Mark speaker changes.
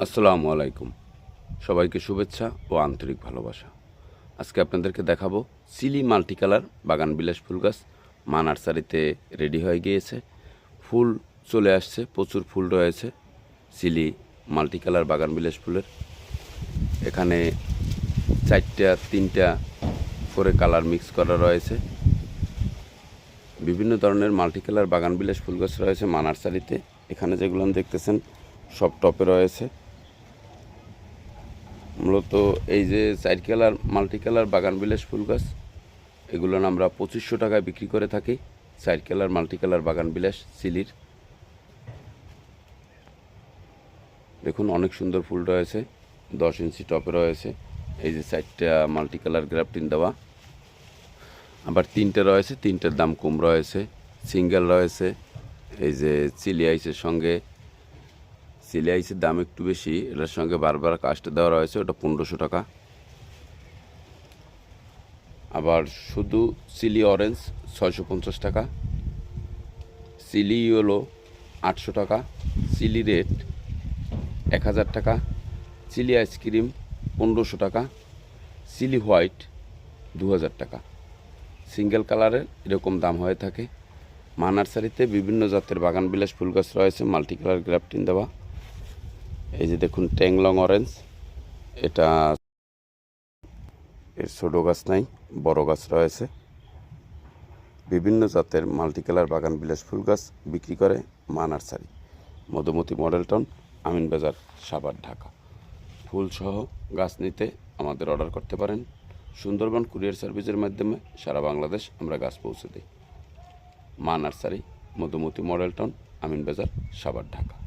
Speaker 1: আসসালামু আলাইকুম। সবাইকে শুভেচ্ছা ও আন্তরিক ভালোবাসা। আজকে আপনাদেরকে দেখাবো সিলি মাল্টিকালার বাগান বিলাস ফুল গাছ। মা নার্সারিতে রেডি হয়ে গিয়েছে। ফুল চলে আসছে, প্রচুর ফুল রয়েছে সিলি মাল্টিকালার বাগান বিলাস ফুলের। এখানে চারটা, তিনটা করে কালার মিক্স করা রয়েছে। বিভিন্ন ধরনের মাল্টিকালার বাগান বিলাস ফুল গাছ রয়েছে মা নার্সারিতে। এখানে যেগুলো দেখতেছেন, সব টপে রয়েছে। মূলত এই যে চার কালার মাল্টি কালার বাগান বিলাস ফুল গাছ, এগুলো আমরা পঁচিশশো টাকায় বিক্রি করে থাকি। চার কালার মাল্টি কালার বাগান বিলাস সিলির। দেখুন, অনেক সুন্দর ফুল রয়েছে, দশ ইঞ্চি টপে রয়েছে। এই যে চারটা মাল্টি কালার গ্রাফটিন দেওয়া। আবার তিনটে রয়েছে, তিনটের দাম কম রয়েছে। সিঙ্গেল রয়েছে, এই যে চিলি আইসের সঙ্গে চিলি আইসের দাম একটু বেশি, এটার সঙ্গে বারবার কাস্ট দেওয়া রয়েছে, ওটা পনেরোশো টাকা। আবার শুধু চিলি অরেঞ্জ ছয়শো পঞ্চাশ টাকা চিলি ইয়েলো আটশো টাকা চিলি রেড এক হাজার টাকা চিলি আইসক্রিম পনেরোশো টাকা চিলি হোয়াইট দু হাজার টাকা। সিঙ্গেল কালারের এরকম দাম হয়ে থাকে। মা নার্সারিতে বিভিন্ন জাতের বাগান বিলাস ফুল গাছ রয়েছে মাল্টি কালার গ্রাফটিন দেওয়া। এই যে দেখুন, ট্যাংলং অরেঞ্জ এটা এর ছোটো গাছ নাই, বড় গাছ রয়েছে। বিভিন্ন জাতের মাল্টি কালার বাগান বিলাস ফুল গাছ বিক্রি করে Maa nursery. Madhumati model town, Amin Bazar, Savar, Dhaka. ফুলসহ গাছ নিতে আমাদের অর্ডার করতে পারেন। সুন্দরবন কুরিয়ার সার্ভিসের মাধ্যমে সারা বাংলাদেশ আমরা গাছ পৌঁছে দিই। Maa nursery, Madhumati model town, Amin Bazar, Savar, Dhaka.